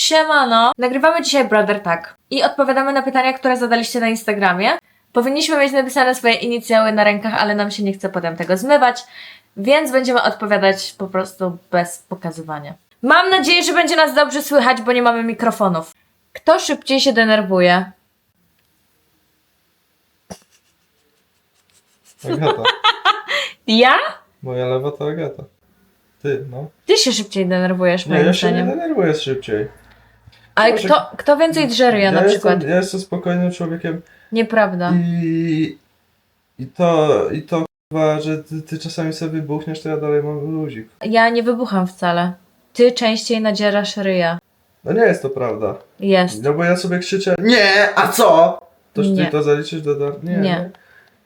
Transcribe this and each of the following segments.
Siemano! Nagrywamy dzisiaj Brother Tak i odpowiadamy na pytania, które zadaliście na Instagramie. Powinniśmy mieć napisane swoje inicjały na rękach, ale nam się nie chce potem tego zmywać, więc będziemy odpowiadać po prostu bez pokazywania. Mam nadzieję, że będzie nas dobrze słychać, bo nie mamy mikrofonów. Kto szybciej się denerwuje? Agata. Ja? Moja lewa to Agata. Ty, no. Ty się szybciej denerwujesz, Nie, moim ja się nie zdaniem. denerwuję szybciej. Ale Może- kto, kto więcej drze ryja na przykład? Jestem, ja jestem spokojnym człowiekiem Nieprawda. i, i to, i to chyba, że ty, ty czasami sobie wybuchniesz, to ja dalej mam luzik. Ja nie wybucham wcale. Ty częściej nadzierasz ryja. No nie jest to prawda. Jest. No bo ja sobie krzyczę, nie, a co? Toż Nie. ty to zaliczysz do dar... Nie. Nie.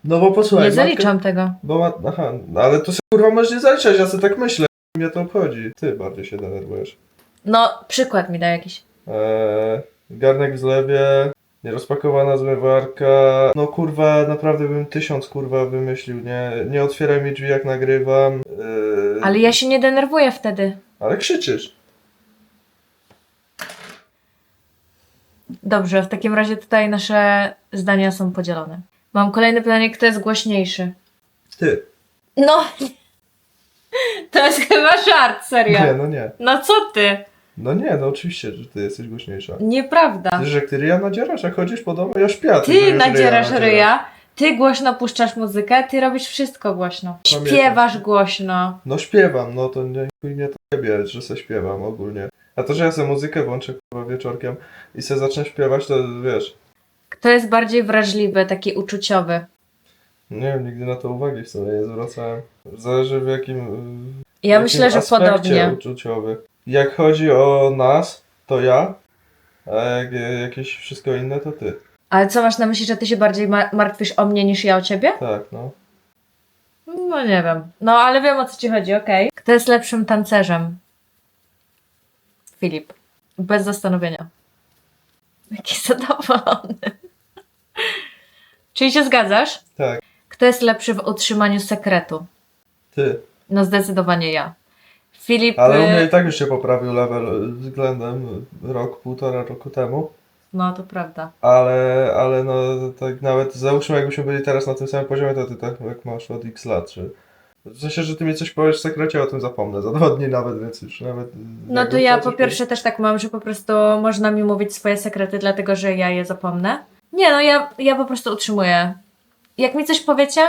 No bo posłuchaj. Nie matka- zaliczam tego. Bo ma... Aha, no ale to sobie kurwa możesz nie zaliczać, ja sobie tak myślę. Mnie to obchodzi. Ty bardziej się denerwujesz. No, przykład mi da jakiś. Eee, garnek w zlewie, nierozpakowana zmywarka. No kurwa, naprawdę bym tysiąc kurwa wymyślił, nie? Nie otwieraj mi drzwi jak nagrywam. Eee, Ale ja się nie denerwuję wtedy. ale krzyczysz. Dobrze, w takim razie tutaj nasze zdania są podzielone. Mam kolejne pytanie, kto jest głośniejszy? Ty. No, to jest chyba żart, serio. Nie, no nie. No co ty? No nie, no oczywiście, że ty jesteś głośniejsza. Nieprawda. Ty, że ty ryja nadzierasz, jak chodzisz po domu, ja śpię. a Ty nadzierasz nadzierasz. ryja, ty głośno puszczasz muzykę, ty robisz wszystko głośno. Pamiętam. Śpiewasz głośno. No śpiewam, no to nie mnie to jebie, że se śpiewam ogólnie. A to, że ja sobie muzykę włączę kurwa wieczorkiem i se zacznę śpiewać, to wiesz, Kto jest bardziej wrażliwy, taki uczuciowy? nie wiem, nigdy na to uwagi w sumie nie zwracałem. Zależy w jakim w Ja jakim myślę, że aspekcie podobnie. uczuciowy. Jak chodzi o nas, to ja, a jak jakieś wszystko inne, to ty. Ale co masz na myśli, że ty się bardziej ma- martwisz o mnie niż ja o ciebie? Tak, no. No nie wiem. No ale wiem o co ci chodzi, okej. Kto jest lepszym tancerzem? Filip. Bez zastanowienia. Jaki zadowolony. Czyli się zgadzasz? Tak, Kto jest lepszy w utrzymaniu sekretu? ty. No zdecydowanie ja. Filip. Ale u y, mnie i tak już się poprawił level względem rok, półtora roku temu. No to prawda. Ale, ale no tak nawet załóżmy jakbyśmy byli teraz na tym samym poziomie, to ty tak jak masz od x lat, czy... W sensie, że ty mi coś powiesz w sekrecie, o tym zapomnę. Za dwa dni nawet, więc już nawet... No to ja po pierwsze też tak mam, że po prostu można mi mówić swoje sekrety, dlatego że ja je zapomnę. Nie, no ja, ja po prostu utrzymuję. Jak mi coś powiecie,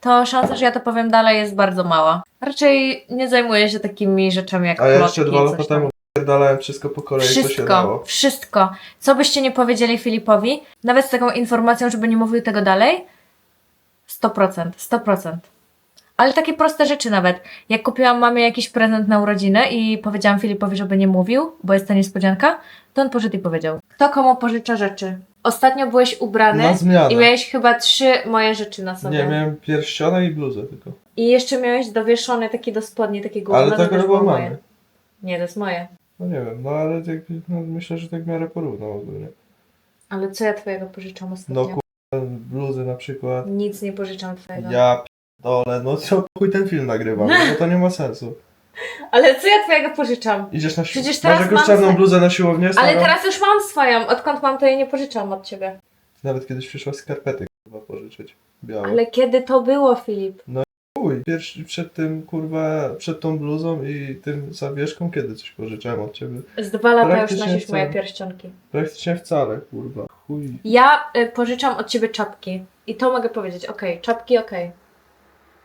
to szansa, że ja to powiem dalej jest bardzo mała. Raczej nie zajmuję się takimi rzeczami jak A ja plotki jeszcze dwa lata coś tam. temu pierdalałem wszystko po kolei, co się Wszystko, dało. wszystko. Co byście nie powiedzieli Filipowi, nawet z taką informacją, żeby nie mówił tego dalej, 100%, 100%. Ale takie proste rzeczy nawet. Jak kupiłam mamie jakiś prezent na urodziny i powiedziałam Filipowi, żeby nie mówił, bo jest to niespodzianka, to on poszedł i powiedział. Kto komu pożycza rzeczy? Ostatnio byłeś ubrany Na zmianę. i miałeś chyba trzy moje rzeczy na sobie. Nie, miałem pierścionek i bluzę tylko. I jeszcze miałeś dowieszony taki do spodni, takie gówno, Ale to tego też chyba było mamy. moje. Nie, to jest moje. No nie wiem, no ale tak, no, myślę, że tak w miarę porównał ogólnie. Ale co ja twojego pożyczam ostatnio? No kurwa, bluzy na przykład. Nic nie pożyczam twojego. Ja dole, no co chuj ten film nagrywam, no to nie ma sensu. Ale co ja twojego pożyczam? Idziesz na siłownię. Przecież teraz Masz jakąś mam czarną bluzę na siłownię? Ale starą? teraz już mam swoją. Odkąd mam, to jej nie pożyczam od ciebie. Nawet kiedyś przyszła skarpety kurwa pożyczyć. Białe. Ale kiedy to było, Filip? Chuj, pierwszy, przed tym kurwa, przed tą bluzą i tym zawieszką, kiedy coś pożyczałem od ciebie? Z dwa lata już Praktycznie nosisz moje pierścionki. Praktycznie wcale, kurwa. Chuj. Ja y, pożyczam od ciebie czapki. I to mogę powiedzieć. Okej, czapki okej.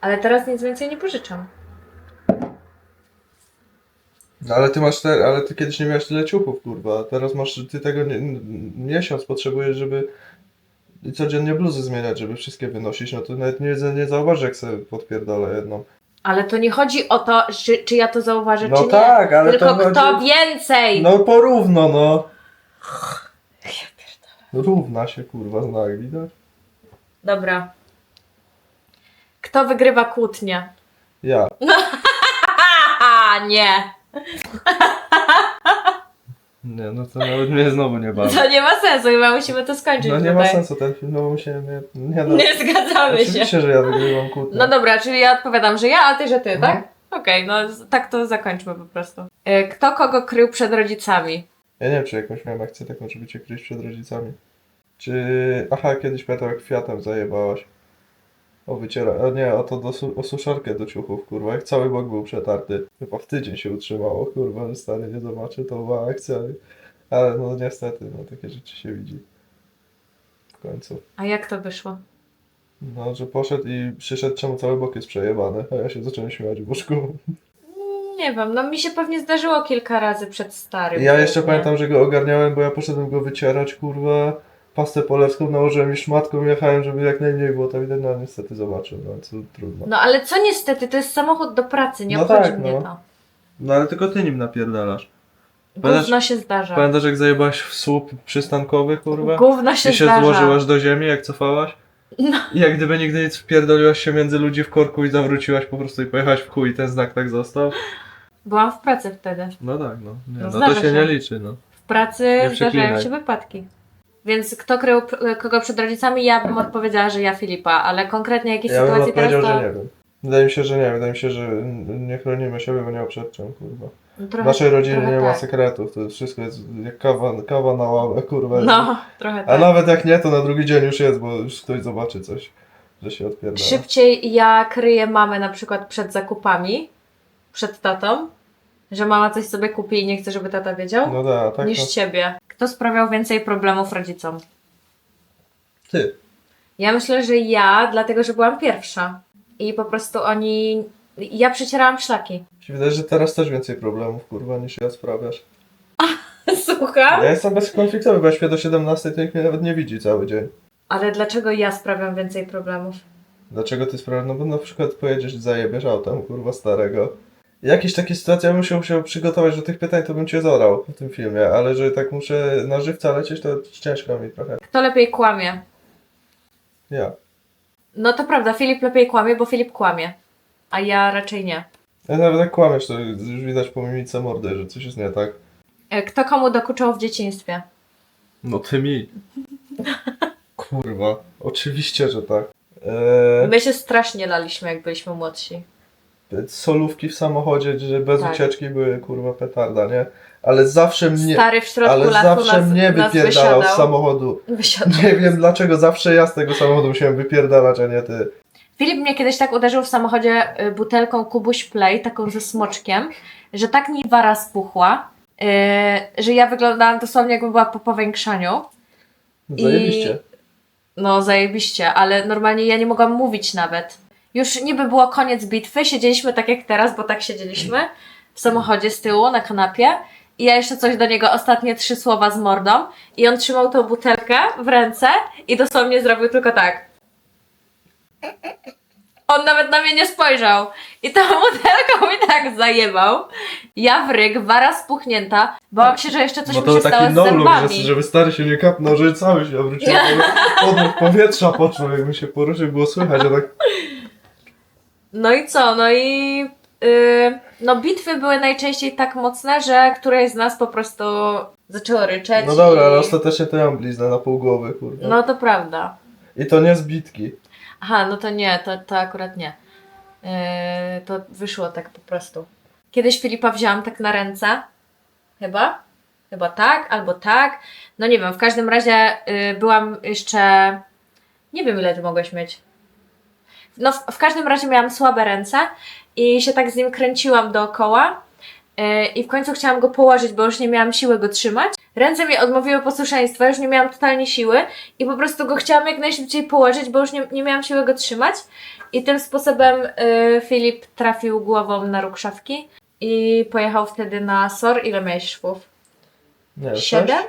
Ale teraz nic więcej nie pożyczam. No ale ty masz te, ale ty kiedyś nie miałeś tyle ciuchów, kurwa. Teraz masz, ty tego nie, miesiąc potrzebujesz, żeby codziennie bluzy zmieniać, żeby wszystkie wynosić, no to nawet nie, nie zauważysz, jak sobie podpierdolę jedną. Ale to nie chodzi o to, czy, czy ja to zauważę, No czy nie. tak, ale Tylko to kto chodzi- więcej! No porówno, no. Równa się, kurwa, znak, widać? Dobra. Kto wygrywa kłótnię? Ja. Nie. Nie, no to nawet mnie znowu nie bawi. To nie ma sensu, chyba musimy to skończyć No nie tutaj. ma sensu ten film, no bo się nie, nie no. Nie zgadzamy się. Oczywiście, że ja wygrywam kłótnię. No dobra, czyli ja odpowiadam, że ja, a ty, że ty, Mhm. tak? Okej, no z- tak to zakończmy po prostu. Y, Kto kogo krył przed rodzicami? Ja nie wiem, czy jakąś miałem akcję taką, żeby cię kryć przed rodzicami. Czy... Aha, kiedyś pamiętam jak kwiatem zajebałaś. O wyciera... O nie, o to do su... o suszarkę do ciuchów, kurwa. Jak cały bok był przetarty. Chyba w tydzień się utrzymało, kurwa, stary nie zobaczy, to była akcja. Ale no niestety, no takie rzeczy się widzi. W końcu. A jak to wyszło? No, że poszedł i przyszedł, czemu cały bok jest przejebany, a ja się zacząłem śmiać w łóżku. Nie wiem, no mi się pewnie zdarzyło kilka razy przed starym. Ja jeszcze pewnie. pamiętam, że go ogarniałem, bo ja poszedłem go wycierać, kurwa, pastę polewską nałożyłem i szmatką jechałem, żeby jak najmniej było to widać, no niestety zobaczył, no co trudno. No ale co niestety, to jest samochód do pracy, nie No obchodzi tak, mnie no. to. No ale tylko ty nim napierdalasz. Pamiętasz- Gówno się zdarza. Pamiętasz jak zajebałaś w słup przystankowy, kurwa? Gówno się I się zdarza. złożyłaś do ziemi, jak cofałaś? No. I jak gdyby nigdy nic wpierdoliłaś się między ludzi w korku i zawróciłaś po prostu i pojechałaś w chuj i ten znak tak został? Byłam w pracy wtedy. No tak, no. Nie, No no, zdarza to się się. nie liczy, no. W pracy zdarzają się wypadki. Więc kto krył kogo przed rodzicami, ja bym odpowiedziała, że ja Filipa, ale konkretnie jakieś Ja bym sytuacji teraz to... że nie wiem. Wydaje mi się, że nie. Wydaje mi się, że nie chronimy siebie, bo nie ma przed czym, kurwa. No, W trochę, naszej rodzinie trochę nie ma tak. sekretów, to wszystko jest jak kawa, kawa na ławę, kurwa. No, trochę A tak. nawet jak nie, to na drugi dzień już jest, bo już ktoś zobaczy coś, że się odpierdala. Szybciej ja kryję mamę na przykład przed zakupami, przed tatą, że mama coś sobie kupi i nie chce, żeby tata wiedział, No da, tak niż no. ciebie. Kto sprawiał więcej problemów rodzicom? Ty. Ja myślę, że ja, dlatego że byłam pierwsza. I po prostu oni. Ja przecierałam szlaki. Mi się wydaje, że teraz też więcej problemów, kurwa, niż ja sprawiasz. Słucham? Ja jestem bezkonfliktowy, bo ja śpię do 17, to nikt mnie nawet nie widzi cały dzień. Ale dlaczego ja sprawiam więcej problemów? Dlaczego ty sprawiasz? No bo na przykład pojedziesz zajebiesz autem, kurwa, starego. Jakieś takie sytuacje, ja bym się musiał przygotować do tych pytań, to bym cię zorał w tym filmie, ale że tak muszę na żywca lecieć, to ciężko mi trochę. Kto lepiej kłamie? Ja. No to prawda, Filip lepiej kłamie, bo Filip kłamie. A ja raczej nie. Ja nawet jak kłamiesz, to już widać po mimice mordy, że coś jest nie tak. E, Kto komu dokuczał w dzieciństwie? No ty mi. Kurwa, oczywiście, że tak. Eee, My się strasznie laliśmy, jak byliśmy młodsi. Solówki w samochodzie, że bez Tak. ucieczki były kurwa petarda, nie? Ale zawsze mnie, Stary w środku ale zawsze nas, mnie wypierdalał z samochodu. wysiadał. Nie wiem dlaczego, zawsze ja z tego samochodu musiałem wypierdalać, a nie ty. Filip mnie kiedyś tak uderzył w samochodzie y, butelką Kubuś Play, taką ze smoczkiem, że tak mi wara spuchła, y, że ja wyglądałam dosłownie jakbym była po powiększaniu. I- Zajebiście. No, zajebiście, ale normalnie ja nie mogłam mówić nawet. Już niby było koniec bitwy, siedzieliśmy tak jak teraz, bo tak siedzieliśmy w samochodzie z tyłu na kanapie i ja jeszcze coś do niego, ostatnie trzy słowa z mordą i on trzymał tą butelkę w ręce i dosłownie zrobił tylko tak. On nawet na mnie nie spojrzał i tą butelką mi tak zajebał. Ja w ryk, wara spuchnięta, bałam się, że jeszcze coś Bo mi to się stało taki z no zębami. że, żeby stary się nie kapnął, że cały się obrócił. Podmuch powietrza poczuł, jakby się poruszył, było słychać, a tak No i co? No i yy, no bitwy były najczęściej tak mocne, że któreś z nas po prostu zaczęło ryczeć. No dobra, i... ale ostatecznie to ja mam bliznę na pół głowy, kurwa. No to prawda. I to nie z bitki. Aha, no to nie, to, to akurat nie. Yy, to wyszło tak po prostu. Kiedyś Filipa wzięłam tak na ręce. Chyba? Chyba tak, albo tak. No nie wiem, w każdym razie yy, byłam jeszcze. Nie wiem, ile ty mogłeś mieć. No, w, w każdym razie miałam słabe ręce i się tak z nim kręciłam dookoła. Yy, I w końcu chciałam go położyć, bo już nie miałam siły go trzymać. Ręce mi odmówiły posłuszeństwa, już nie miałam totalnie siły i po prostu go chciałam jak najszybciej położyć, bo już nie, nie miałam siły go trzymać. I tym sposobem y, Filip trafił głową na róg szafki i pojechał wtedy na SOR. Ile miałeś szwów? Nie, Siedem?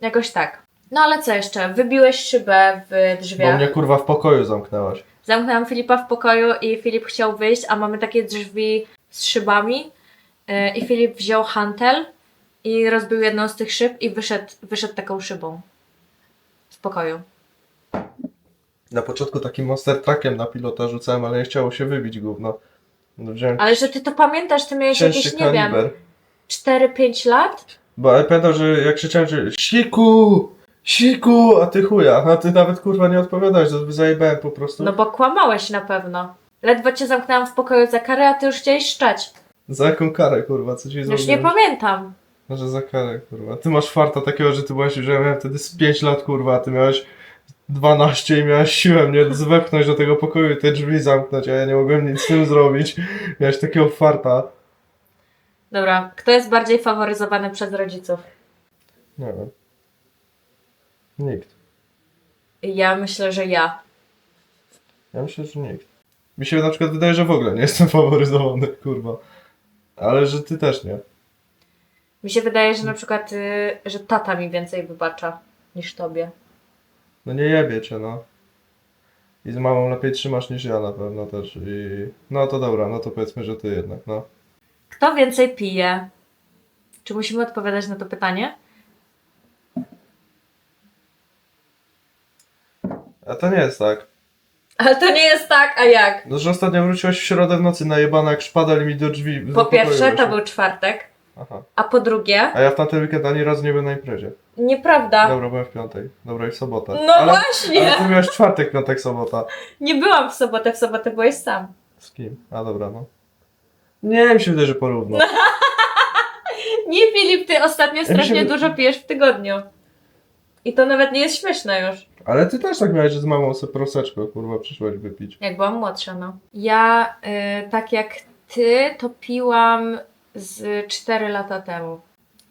Jakoś tak. No ale co jeszcze? Wybiłeś szybę w Bo drzwiach. mnie kurwa w pokoju zamknęłaś. Zamknęłam Filipa w pokoju i Filip chciał wyjść, a mamy takie drzwi z szybami. Y, I Filip wziął hantel i rozbił jedną z tych szyb i wyszedł, wyszedł taką szybą. Z pokoju. Na początku takim monster truckiem na pilota rzucałem, ale nie chciało się wybić gówno. No, wziąłem Ale że ty to pamiętasz, ty miałeś cięższy jakieś, nie wiem, kaliber. 4-5 lat? Bo ja pamiętam, że jak krzyczałem, że siku! Siku! A ty chuja, a ty nawet kurwa nie odpowiadałeś, to zajebałem po prostu. No bo kłamałeś na pewno. Ledwo cię zamknęłam w pokoju za karę, a ty już chciałeś szczać. Za jaką karę kurwa, co ci Już nie zrobiłem? pamiętam. Może za karę, kurwa. Ty masz farta takiego, że ty byłeś, że ja miałem wtedy z 5 lat, kurwa, a ty miałeś 12 i miałeś siłę mnie zwepchnąć do tego pokoju i te drzwi zamknąć, a ja nie mogłem nic z tym zrobić. Miałeś takiego farta. Dobra, kto jest bardziej faworyzowany przez rodziców? Nie wiem. Nikt. Ja myślę, że ja. Ja myślę, że nikt. Mi się na przykład wydaje, że w ogóle nie jestem faworyzowany, kurwa. Ale że ty też nie. Mi się wydaje, że na przykład, y, że tata mi więcej wybacza niż tobie. No nie jebie cię, no. I z mamą lepiej trzymasz niż ja na pewno też. I... No to dobra, no to powiedzmy, że ty jednak, no. Kto więcej pije? Czy musimy odpowiadać na to pytanie? A to nie jest tak. Ale to nie jest tak, a jak? No, że ostatnio wróciłaś w środę w nocy najebana jak szpadel i mi do drzwi Po pierwsze, to weszła. był czwartek, Aha. a po drugie, A ja w tamten weekend ani razu nie byłem na imprezie. nieprawda. Dobra, byłem w piątek. Dobra, i w sobotę. No ale, właśnie! Ale ty miałeś czwartek, piątek, sobota. Nie byłam w sobotę, w sobotę byłeś sam. Z kim? A dobra, no. Nie, mi się wydaje, że porówno. Nie, Filip, ty ostatnio strasznie dużo pijesz w tygodniu. I to nawet nie jest śmieszne już. Ale ty też tak miałeś, że z mamą sobie proseczko, kurwa, przyszłaś wypić. Jak byłam młodsza, no. Ja, y, tak jak ty, to piłam z 4 lata temu.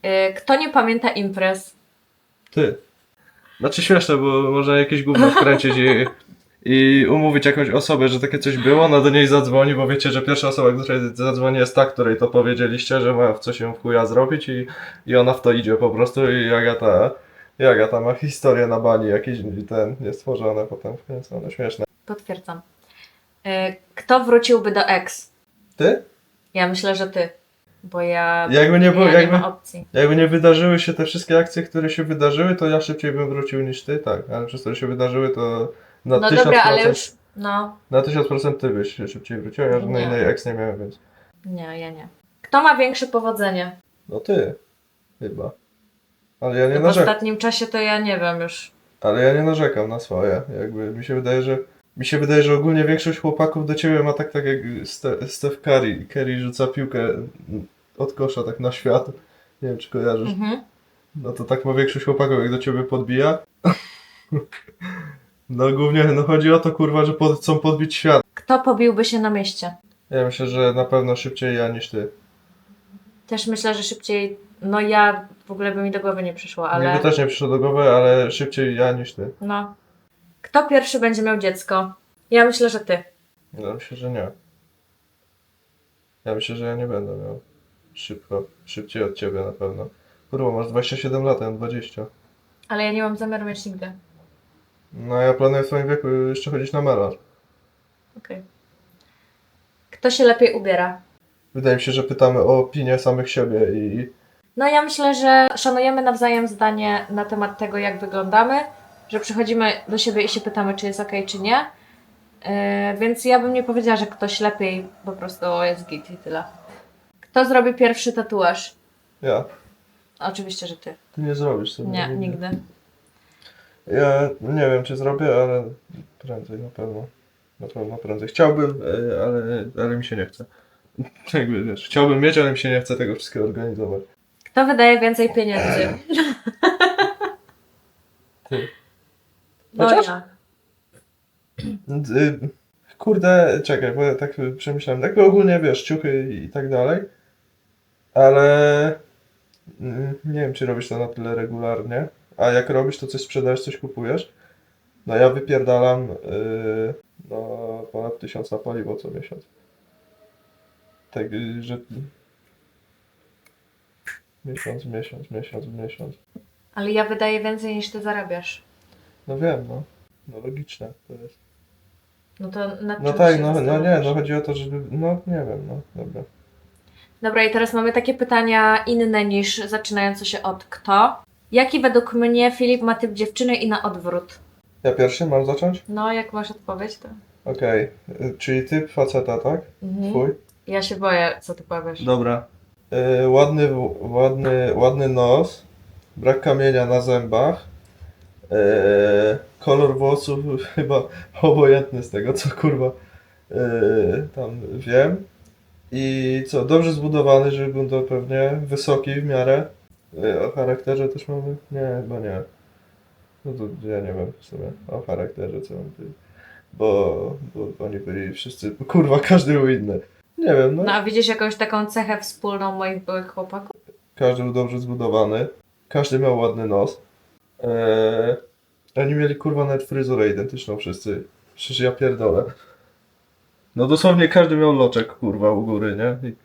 Y, kto nie pamięta imprez? Ty. Znaczy śmieszne, bo można jakieś gówno wkręcić i, i umówić jakąś osobę, że takie coś było, no do niej zadzwoni, bo wiecie, że pierwsza osoba, do której zadzwoni jest ta, której to powiedzieliście, że ma w co się w chuja zrobić i, i ona w to idzie po prostu i Agata, i Agata ma historię na bani jakiś ten niestworzone potem wkręcone, śmieszne. Potwierdzam. Y, kto wróciłby do ex? Ty? Ja myślę, że ty. Bo ja, Jakby nie było, ja nie jakby, ma opcji. jakby nie wydarzyły się te wszystkie akcje, które się wydarzyły, to ja szybciej bym wrócił niż ty, tak, ale przez to, że się wydarzyły, to na No tysiąc dobra, ale już, no, Na 1000% ty byś się szybciej wróciła, ja żadnej Nie. innej ex nie miałem, więc. nie, ja nie. Kto ma większe powodzenie? No ty. Chyba. Ale ja nie w narzekam. ostatnim czasie to ja nie wiem już. Ale ja nie narzekam na swoje. Jakby mi się wydaje, że. Mi się wydaje, że ogólnie większość chłopaków do ciebie ma tak tak jak Ste Steph Curry. Curry rzuca piłkę od kosza tak na świat. Nie wiem czy kojarzysz. Mhm. No to tak ma większość chłopaków jak do ciebie podbija. No głównie no chodzi o to kurwa, że pod, chcą podbić świat. Kto pobiłby się na mieście? Ja myślę, że na pewno szybciej ja niż ty. Też myślę, że szybciej. No ja w ogóle by mi do głowy nie przyszło, ale. Mi by też nie przyszło do głowy, ale szybciej ja niż ty. No. Kto pierwszy będzie miał dziecko? Ja myślę, że ty. No myślę, że nie. Ja myślę, że ja nie będę miał szybko, szybciej od ciebie na pewno. Kurwa, masz 27 lat, ja mam 20. Ale ja nie mam zamiaru mieć nigdy. No ja planuję w twoim wieku jeszcze chodzić na melarz. Okej. Kto się lepiej ubiera? Wydaje mi się, że pytamy o opinię samych siebie i No ja myślę, że szanujemy nawzajem zdanie na temat tego, jak wyglądamy, że przychodzimy do siebie i się pytamy, czy jest ok, czy nie. Yy, więc ja bym nie powiedziała, że ktoś lepiej po prostu jest git i tyle. Kto zrobi pierwszy tatuaż? ja. Oczywiście, że ty. Ty nie zrobisz sobie. Nie, nigdy. Ja nie wiem, czy zrobię, ale prędzej na pewno. Na pewno prędzej. Chciałbym, e, ale, ale mi się nie chce. Jakby, wiesz, chciałbym mieć, ale mi się nie chce tego wszystkiego organizować. Kto wydaje więcej pieniędzy? Ty. No Chociaż- ja. Y, Kurde, czekaj, bo ja tak przemyślałem. Jakby ogólnie wiesz, ciuchy i tak dalej, ale mm, nie wiem, czy robisz to na tyle regularnie. A jak robisz, to coś sprzedajesz, coś kupujesz. No ja wypierdalam yy, no, ponad tysiąc na paliwo co miesiąc. Tak, y, że miesiąc, miesiąc, miesiąc, miesiąc. Ale ja wydaję więcej niż ty zarabiasz. No wiem, no. No logiczne to jest. No to nad No czym tak, się no, no nie, no chodzi o to, żeby, no nie wiem, no dobra. Dobra, i teraz mamy takie pytania inne niż zaczynające się od kto. Jaki według mnie Filip ma typ dziewczyny i na odwrót? Ja pierwszy mam zacząć? No, jak masz odpowiedź, to. Okej, y, czyli typ faceta, tak? Mhm. Twój? Ja się boję, co ty powiesz. Dobra. Y, ładny, ładny, ładny nos, brak kamienia na zębach, y, kolor włosów chyba obojętny z tego, co kurwa y, tam wiem. I co, dobrze zbudowany, był to pewnie wysoki w miarę. Y, O charakterze też mamy? Nie, chyba nie. No to ja nie wiem w sumie o charakterze co mam powiedzieć. Bo, bo oni byli wszyscy, kurwa, każdy był inny. Nie wiem, no. No a widzisz jakąś taką cechę wspólną moich byłych chłopaków? Każdy był dobrze zbudowany. Każdy miał ładny nos. Eee, oni mieli kurwa nawet fryzurę identyczną wszyscy. Przecież ja pierdolę. No dosłownie każdy miał loczek kurwa u góry, nie? I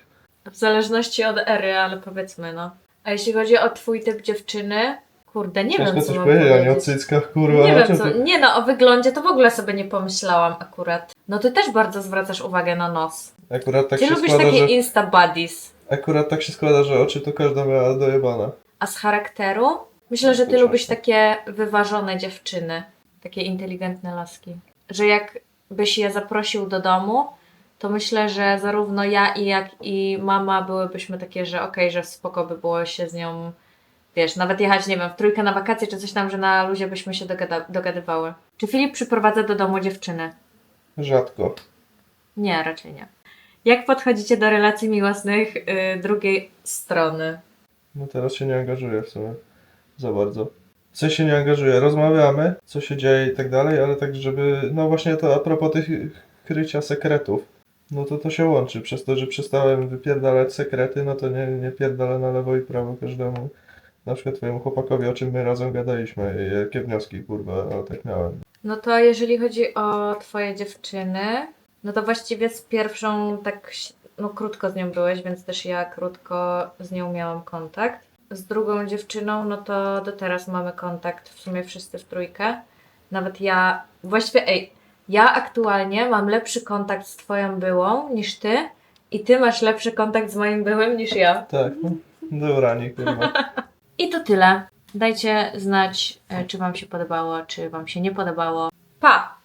W zależności od ery, ale powiedzmy no. A jeśli chodzi o twój typ dziewczyny, kurde, nie ciężko wiem co coś powiedzieć, o powiedzieć. cyckach kurwa. Nie no wiem co ty- nie no, o wyglądzie to w ogóle sobie nie pomyślałam akurat. No ty też bardzo zwracasz uwagę na nos. Akurat tak ty się lubisz składa, takie że... insta buddies. Akurat tak się składa, że oczy to każda miała dojebana. A z charakteru? Myślę, że ty lubisz takie wyważone dziewczyny, takie inteligentne laski. Że jak byś je zaprosił do domu, to myślę, że zarówno ja i jak i mama byłybyśmy takie, że okej, że spoko by było się z nią, wiesz, nawet jechać, nie wiem, w trójkę na wakacje czy coś tam, że na luzie byśmy się dogada- dogadywały. Czy Filip przyprowadza do domu dziewczyny? Rzadko. Nie, raczej nie. Jak podchodzicie do relacji miłosnych y, drugiej strony? No teraz się nie angażuję w sumie. Za bardzo. W sensie nie angażuję. Rozmawiamy, co się dzieje i tak dalej, ale tak żeby... No właśnie to a propos tych krycia sekretów. No to to się łączy. Przez to, że przestałem wypierdalać sekrety, no to nie, nie pierdolę na lewo i prawo każdemu. Na przykład twojemu chłopakowi, o czym my razem gadaliśmy. i Jakie wnioski, kurwa, tak miałem. No to jeżeli chodzi o twoje dziewczyny, no to właściwie z pierwszą tak no krótko z nią byłeś, więc też ja krótko z nią miałam kontakt. Z drugą dziewczyną, no to do teraz mamy kontakt w sumie wszyscy w trójkę. Nawet ja, właściwie ej, ja aktualnie mam lepszy kontakt z twoją byłą niż ty i ty masz lepszy kontakt z moim byłym niż ja. Tak, no. Dobrani, kurwa. I to tyle. Dajcie znać, e, czy Wam się podobało, czy Wam się nie podobało. Pa!